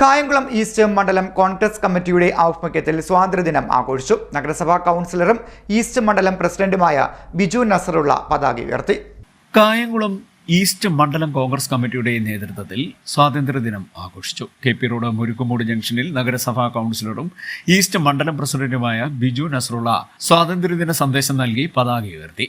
Kayamkulam east മണ്ഡലം കോൺഗ്രസ് കമ്മിറ്റിയുടെ ആഭിമുഖ്യത്തിൽ സ്വാതന്ത്ര്യദിനം ആഘോഷിച്ചു. നഗരസഭാ കൗൺസിലറും ഈസ്റ്റ് മണ്ഡലം പ്രസിഡന്റുമായ ബിജു നസറുള്ള പതാക ഉയർത്തി. കായംകുളം ഈസ്റ്റ് മണ്ഡലം കോൺഗ്രസ് കമ്മിറ്റിയുടെ നേതൃത്വത്തിൽ സ്വാതന്ത്ര്യദിനം ആഘോഷിച്ചു. കെ പി റോഡ് മുരുക്കുമൂട് ജംഗ്ഷനിൽ നഗരസഭാ കൗൺസിലറും ഈസ്റ്റ് മണ്ഡലം പ്രസിഡന്റുമായ ബിജു നസറുള്ള സ്വാതന്ത്ര്യദിന സന്ദേശം നൽകി പതാക ഉയർത്തി.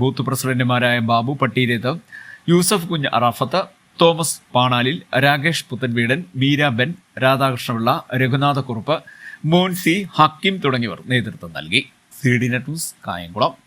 ബൂത്ത് പ്രസിഡന്റുമാരായ ബാബു പട്ടീരേതം യൂസഫ് കുഞ്ഞ് അറാഫത്ത് തോമസ് പാണാലിൽ രാകേഷ് പുത്തൻവീടൻ ബീരാബൻ രാധാകൃഷ്ണപിള്ള രഘുനാഥക്കുറുപ്പ് മോൻസി ഹക്കിം തുടങ്ങിയവർ നേതൃത്വം നൽകി. C D net news Kayamkulam.